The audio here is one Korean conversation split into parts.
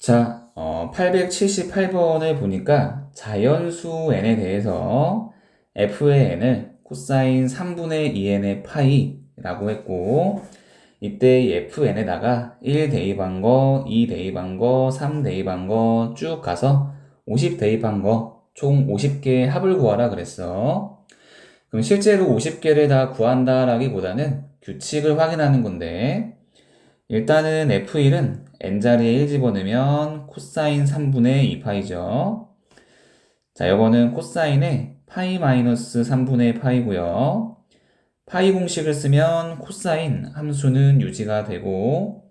자, 어, 878번을 보니까 자연수 n에 대해서 f의 n을 코사인 3분의 2n의 파이라고 했고 이때 이 fn에다가 1 대입한 거, 2 대입한 거, 3 대입한 거 쭉 가서 50 대입한 거 총 50개의 합을 구하라 그랬어. 그럼 실제로 50개를 다 구한다라기보다는 규칙을 확인하는 건데 일단은 F1은 n자리에 1 집어넣으면 코사인 3분의 2파이죠. 자, 이거는 코사인의 파이 마이너스 3분의 파이고요. 파이 공식을 쓰면 코사인 함수는 유지가 되고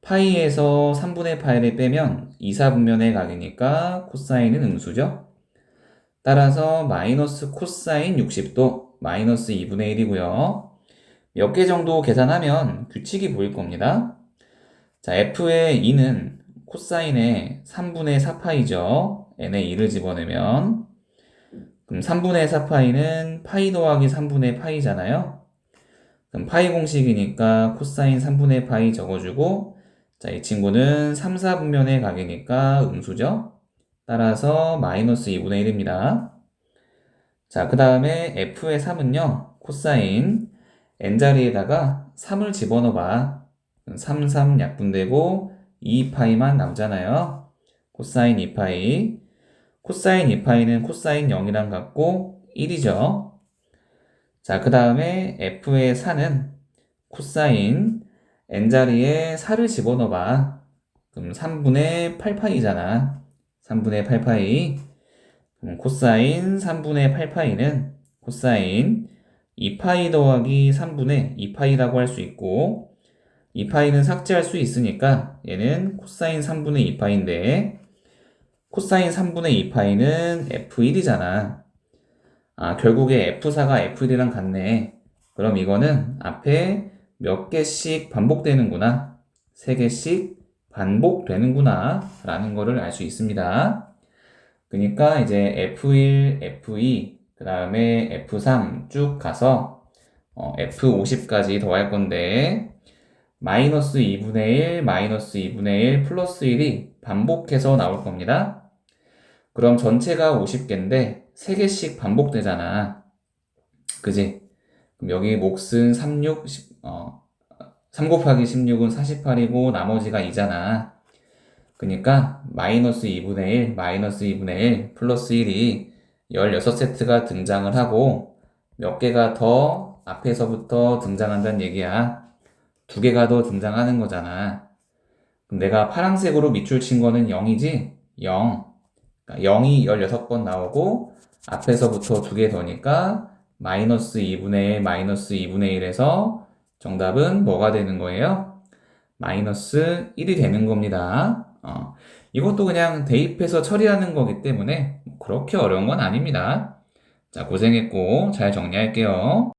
파이에서 3분의 파이를 빼면 2, 4분면의 각이니까 코사인은 음수죠. 따라서 마이너스 코사인 60도 마이너스 2분의 1이고요. 몇 개 정도 계산하면 규칙이 보일 겁니다. 자, f의 2는 코사인의 3분의 4파이죠. n의 2를 집어넣으면 그럼 3분의 4파이는 파이 더하기 3분의 파이잖아요. 그럼 파이 공식이니까 코사인 3분의 파이 적어주고 자, 이 친구는 3, 4분면의 각이니까 음수죠. 따라서 마이너스 2분의 1입니다. 자, 그 다음에 f의 3은요. 코사인 n자리에다가 3을 집어넣어봐. 3, 3 약분되고 2파이만 남잖아요. 코사인 2파이. 코사인 2파이는 코사인 0이랑 같고 1이죠. 자, 그 다음에 f의 4는 코사인 n자리에 4를 집어넣어봐. 그럼 3분의 8파이잖아. 3분의 8파이. 그럼 코사인 3분의 8파이는 코사인 2파이 더하기 3분의 2파이라고 할 수 있고 2파이는 삭제할 수 있으니까 얘는 코사인 3분의 2파인데 코사인 3분의 2파이는 F1이잖아. 아, 결국에 F4가 F1이랑 같네. 그럼 이거는 앞에 몇 개씩 반복되는구나. 세 개씩 반복되는구나. 라는 거를 알 수 있습니다. 그러니까 이제 F1, F2, 그 다음에 F3 쭉 가서 어, F50까지 더할 건데 마이너스 2분의 1, 마이너스 2분의 1, 플러스 1이 반복해서 나올 겁니다. 그럼 전체가 50개인데 3개씩 반복되잖아. 그지? 그럼 여기 몫은 36, 10, 어, 3 곱하기 16은 48이고 나머지가 2잖아. 그러니까 마이너스 2분의 1, 마이너스 2분의 1, 플러스 1이 16세트가 등장을 하고 몇 개가 더 앞에서부터 등장한다는 얘기야. 두 개가 더 등장하는 거잖아. 그럼 내가 파란색으로 밑줄 친 거는 0이지? 0. 그러니까 0이 16번 나오고 앞에서부터 두 개 더니까 마이너스 2분의 1, 마이너스 2분의 1에서 정답은 뭐가 되는 거예요? 마이너스 1이 되는 겁니다. 어, 이것도 그냥 대입해서 처리하는 거기 때문에 그렇게 어려운 건 아닙니다. 자, 고생했고 잘 정리할게요.